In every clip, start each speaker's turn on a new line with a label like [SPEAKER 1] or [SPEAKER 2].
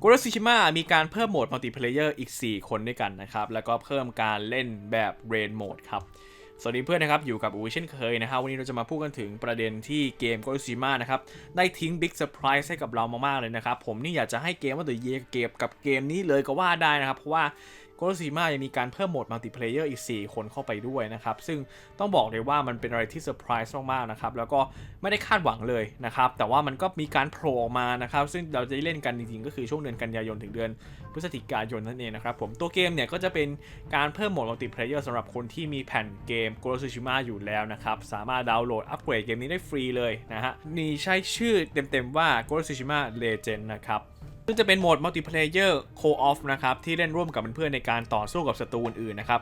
[SPEAKER 1] โกโรซิชิมะมีการเพิ่มโหมดมัลติเพลเยอร์อีก 4 คนด้วยกันนะครับ แล้วก็เพิ่มการเล่นแบบเรนโหมดครับ สวัสดีเพื่อนนะครับ อยู่กับอูเช่นเคยนะครับ วันนี้เราจะมาพูดกันถึงประเด็นที่เกมโกโรซิมานะครับ ได้ทิ้งบิ๊กเซอร์ไพรส์ให้กับเรามากๆเลยนะครับ ผมนี่อยากจะให้เกมว่าเดอะเยเก็บกับเกมนี้เลยก็ว่าได้นะครับ เพราะว่า โกโรซิมายังมีการเพิ่มโหมดมัลติเพลเยอร์อีก 4 คนเข้าไปด้วยนะครับ ซึ่งต้องบอกเลยว่ามันเป็นอะไรที่เซอร์ไพรส์มากๆนะครับ แล้วก็ไม่ได้คาดหวังเลยนะครับ แต่ว่ามันก็มีการโผล่ออกมานะครับ ซึ่งเราจะได้เล่นกันจริงๆ ก็คือช่วงเดือนกันยายนถึงเดือนพฤศจิกายนนั่นเองนะครับผม ตัวเกมเนี่ยก็จะเป็นการเพิ่มโหมดมัลติเพลเยอร์สำหรับคนที่มีแผ่นเกม g o r o s u s h i m a อยู่แล้วนะครับ สามารถดาวน์โหลดอัปเกรดเกมนี้ได้ฟรีเลยนะฮะ นี่ใช้ชื่อเต็มๆว่า g o r o s u s h i m a Legend นะครับ ซึ่งจะเป็นโหมดมัลติเพลเยอร์โคออฟนะครับ ที่เล่นร่วมกับเพื่อนๆในการต่อสู้กับศัตรูอื่นๆนะครับ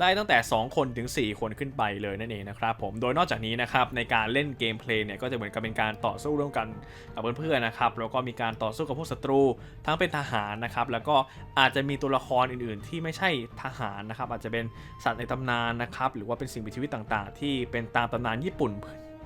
[SPEAKER 1] ได้ตั้งแต่ 2 คนถึง 4 คนขึ้นไปเลยนั่นเองนะครับผม โดยนอกจากนี้นะครับในการเล่นเกมเพลย์เนี่ยก็จะเหมือนกับเป็นการต่อสู้ร่วมกันกับเพื่อนๆนะครับแล้วก็มีการต่อสู้กับพวกศัตรู ทั้งเป็นทหารนะครับแล้วก็อาจจะมีตัวละครอื่นๆ ที่ไม่ใช่ทหารนะครับอาจจะเป็นสัตว์ในตำนานนะครับหรือว่าเป็นสิ่งมีชีวิตต่างๆ ที่เป็นตามตำนานญี่ปุ่น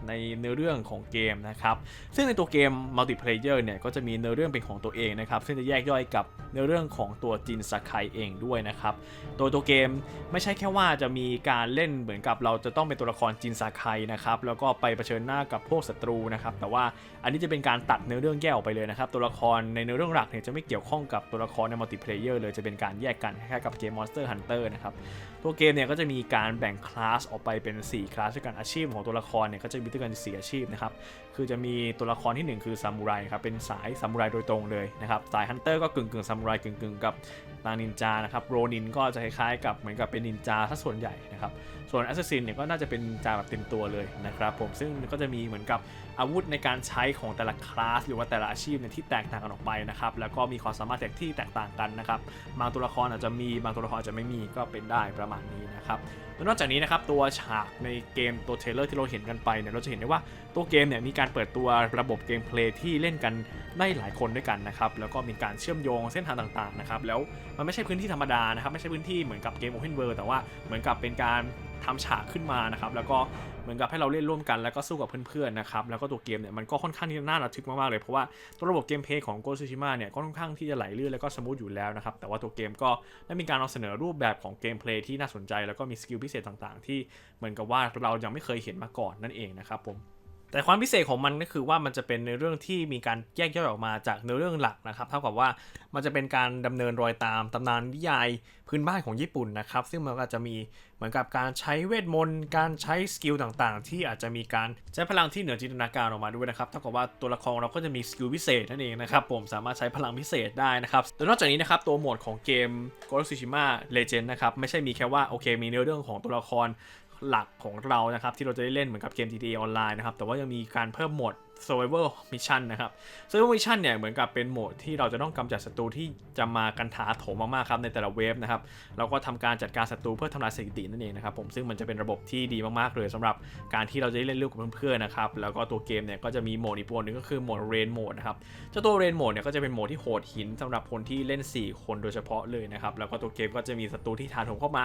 [SPEAKER 1] ในเนื้อเรื่องของเกมนะครับ ซึ่งในตัวเกมมัลติเพลเยอร์เนี่ยก็จะมีเนื้อเรื่องเป็นของตัวเองนะครับ ซึ่งจะแยกย่อยกับเนื้อเรื่องของตัวจินซาไคเองด้วยนะครับโดยตัวเกมไม่ใช่แค่ว่าจะมีการเล่นเหมือนกับเราจะต้องเป็นตัวละครจินซาไคนะครับ แล้วก็ไปเผชิญหน้ากับพวกศัตรูนะครับ แต่ว่าอันนี้จะเป็นการตัดเนื้อเรื่องแยกออกไปเลยนะครับ ตัวละครในเนื้อเรื่องหลักเนี่ยจะไม่เกี่ยวข้องกับตัวละครในมัลติเพลเยอร์เลยจะเป็นการแยกกันคล้ายๆกับเกม Monster Hunter นะครับตัวเกมเนี่ยก็จะมีการแบ่งคลาสออกไปเป็น 4 คลาสด้วยกันอาชีพของตัวละครเนี่ยก็จะมีด้วยกัน4อาชีพนะครับ คือจะมีตัวละครที่ 1 คือซามูไรครับ เป็นสายซามูไรโดยตรงเลยนะครับ สายฮันเตอร์ก็กึ่งกึ่งซามูไรกึ่งกึ่งกับ นางนินจานะครับโรนินก็จะคล้ายๆกับเหมือนกับเป็นนินจาซะส่วนใหญ่นะครับส่วนแอสซัสซินเนี่ยก็น่าจะเป็นนินจาแบบเต็มตัวเลยนะครับผมซึ่งก็จะมีเหมือนกับอาวุธในการใช้ของแต่ละคลาสหรือว่าแต่ละอาชีพเนี่ยที่แตกต่างกันออกไปนะครับแล้วก็มีความสามารถแตกที่แตกต่างกันนะครับบางตัวละครอาจจะมีบางตัวละครอาจจะไม่มีก็เป็นได้ประมาณนี้นะครับแล้วนอกจากนี้นะครับตัวฉากในเกมตัวเทเลอร์ที่เราเห็นกันไปเนี่ยเราจะเห็นได้ว่าตัวเกมเนี่ยมีการเปิดตัวระบบเกมเพลย์ที่เล่นกันได้หลายคนด้วยกันนะครับแล้วก็มีการเชื่อมโยงเส้นทางต่างๆนะครับแล้วมันไม่ใช่พื้นที่ธรรมดานะครับไม่ใช่พื้นที่เหมือนกับเกม Open World แต่ว่าเหมือนกับเป็นการทำฉากขึ้นมานะครับแล้วก็เหมือนกับให้เราเล่นร่วมกันแล้วก็สู้กับเพื่อนๆนะครับแล้วก็ตัวเกมเนี่ยมันก็ค่อนข้างที่จะน่าระทึกมากๆเลยเพราะว่าตัวระบบเกมเพลย์ของ Ghost of Tsushima เนี่ยก็ค่อนข้างที่จะไหลลื่นแล้วก็สมูทอยู่แล้วนะครับแต่ว่าตัวเกมก็ได้มีการนำเสนอรูปแบบของเกมเพลย์ที่น่าสนใจ แล้วก็มีสกิลพิเศษต่างๆ ที่เหมือนกับว่าเรายังไม่เคยเห็นมาก่อนนั่นเองนะครับผม แต่ความพิเศษของมันก็คือว่ามันจะเป็นในเรื่องที่มีการแยกย่อยออกมาจากเนื้อเรื่องหลักนะครับเท่ากับว่ามันจะเป็นการดำเนินรอยตามตำนานนิยายพื้นบ้านของญี่ปุ่นนะครับ ซึ่งมันก็จะมีเหมือนกับการใช้เวทมนต์การใช้สกิลต่างๆ ที่อาจจะมีการใช้พลังที่เหนือจินตนาการออกมาด้วยนะครับเท่ากับว่าตัวละครเราก็จะมีสกิลพิเศษนั่นเองนะครับผมสามารถใช้พลังพิเศษได้นะครับแต่นอกจากนี้นะครับตัวโหมดของเกม Ghost of Tsushima Legend นะครับไม่ใช่มีแค่ว่าโอเคมีเนื้อเรื่องของตัวละคร หลักของเรานะครับ ที่เราจะได้เล่นเหมือนกับเกม GTA ออนไลน์นะครับ แต่ว่ายังมีการเพิ่มโหมด Survival Mission นะครับ Survival Mission เนี่ยเหมือนกับเป็นโหมดที่เราจะต้องกำจัดศัตรูที่จะมากันถาโถมมากๆครับในแต่ละเวฟนะครับเราก็ทำการจัดการศัตรูเพื่อทำลายสถิตินั่นเองนะครับผมซึ่งมันจะเป็นระบบที่ดีมากๆเลยสำหรับการที่เราจะได้เล่นร่วมกับเพื่อนๆนะครับแล้วก็ตัวเกมเนี่ยก็จะมีโหมดอีกโหมดหนึงก็คือโหมด Rain Mode นะครับเจ้าตัว Rain Mode เนี่ยก็จะเป็นโหมดที่โหดหินสำหรับคนที่เล่น 4 คนโดยเฉพาะเลยนะครับแล้วก็ตัวเกมก็จะมีศัตรูที่ถาโถมเข้ามา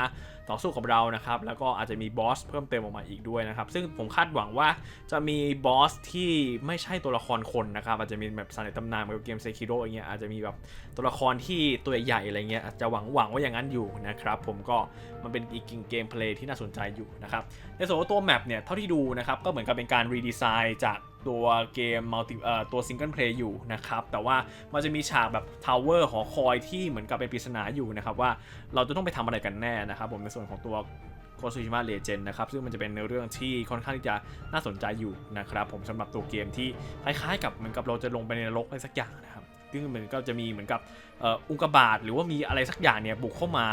[SPEAKER 1] ต่อสู้กับเรานะครับแล้วก็อาจจะมีบอสเพิ่มเติมออกมาอีกด้วยนะครับซึ่งผมคาดหวังว่าจะมีบอสที่ไม่ใช่ตัวละครคนนะครับอาจจะมีแบบสัตว์ในตำนานเหมือนกับเกมเซคิโร่อย่างเงี้ยอาจจะมีแบบตัวละครที่ตัวใหญ่อะไรเงี้ยอาจจะหวังหวังว่าอย่างนั้นอยู่นะครับผมก็มันเป็นอีกเกมเพลย์ที่น่าสนใจอยู่นะครับในส่วนของตัวแมปเนี่ยเท่าที่ดูนะครับก็เหมือนกับเป็นการรีดีไซน์จากตัวเกมมัลติเอ่อตัวซิงเกิลเพลย์อยู่นะครับแต่ว่ามันจะมีฉากแบบทาวเวอร์หอคอยที่เหมือนกับเป็นปริศนาอยู่นะครับว่าเราจะต้องไปทำอะไรกันแน่นะครับผมในส่วนของตัว โคซูชิมะเลเจนนะครับ ซึ่งมันจะเป็นเนื้อเรื่องที่ค่อนข้างที่จะน่าสนใจอยู่นะครับ ผมสำหรับตัวเกมที่คล้ายๆ กับเหมือนกับเราจะลงไปในนรกอะไรสักอย่างนะครับซึ่งเหมือนก็จะมีเหมือนกับอ,อ,อุกกาบาตหรือว่ามีอะไรสักอย่างเนี่ยบุกเข้ามา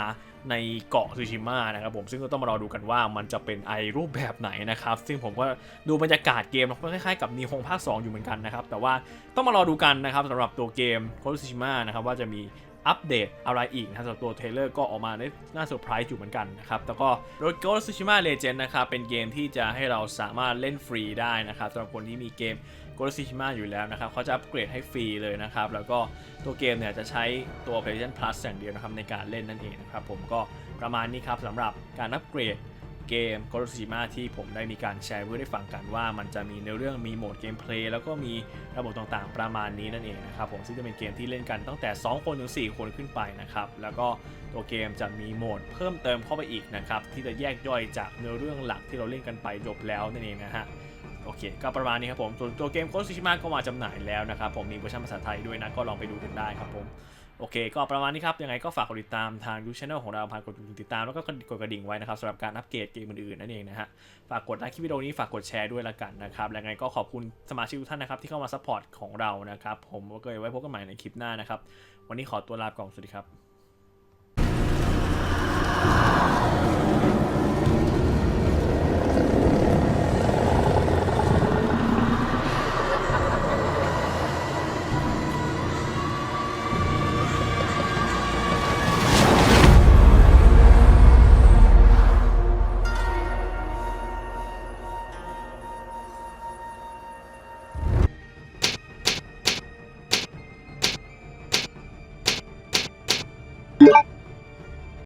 [SPEAKER 1] ในเกาะซูชิมะนะครับผมซึ่งก็ต้องมารอดูกันว่ามันจะเป็นไอรูปแบบไหนนะครับ ซึ่งผมก็ดูบรรยากาศเกมแล้วก็คล้ายๆกับนีฮงภาค 2 อยู่เหมือนกันนะครับ แต่ว่าต้องมารอดูกันนะครับสำหรับตัวเกมโคซูชิมะนะครับว่าจะมี อัปเดตอะไรอีกนะสำหรับตัวเทเลอร์ก็ออกมาได้น่าเซอร์ไพรส์อยู่เหมือนกันนะครับ แล้วก็โดโกซูชิมะเลเจนด์นะครับเป็นเกมที่จะให้เราสามารถเล่นฟรีได้นะครับสำหรับคนที่มีเกมโกซูชิมะอยู่แล้วนะครับเขาจะอัปเกรดให้ฟรีเลยนะครับ แล้วก็ตัวเกมเนี่ยจะใช้ตัว PlayStation Plus อย่างเดียวนะครับในการเล่นนั่นเองนะครับผมก็ประมาณนี้ครับสำหรับการอัปเกรด เกม Ghost of Tsushima ที่ผมได้มีการแชร์เพื่อได้ฟังกันว่ามันจะมีในเรื่องมีโหมดเกมเพลย์แล้วก็มีระบบต่างๆ ประมาณนี้นั่นเองนะครับผมซึ่งจะเป็นเกมที่เล่นกันตั้งแต่ 2 คนถึง 4 คนขึ้นไปนะครับแล้วก็ตัวเกมจะมีโหมดเพิ่มเติมเข้าไปอีกนะครับที่จะแยกย่อยจากเนื้อเรื่องหลักที่เราเล่นกันไปจบแล้วนั่นเองนะฮะโอเค ก็ประมาณนี้ครับผมส่วนตัวเกม Ghost of Tsushima ก็มาจำหน่ายแล้วนะครับผมมีเวอร์ชันภาษาไทยด้วยนะ ก็ลองไปดูกันได้ครับผม โอเค ก็ประมาณนี้ครับ ยังไงก็ฝากกดติดตามทางยูทูบช anel ของเราผ่านกดติดตามแล้วก็กดกระดิ่งไว้นะครับสำหรับการอัปเกรดเกมอื่นๆนั่นเองนะฮะ ฝากกดไลค์คลิปวิดีโอนี้ฝากกดแชร์ด้วยละกันนะครับ และยังไงก็ขอบคุณสมาชิกทุกท่านนะครับที่เข้ามาซัพพอร์ตของเรานะครับ ผมก็เลยไว้พบกันใหม่ในคลิปหน้านะครับ วันนี้ขอตัวลาไปก่อน สวัสดีครับ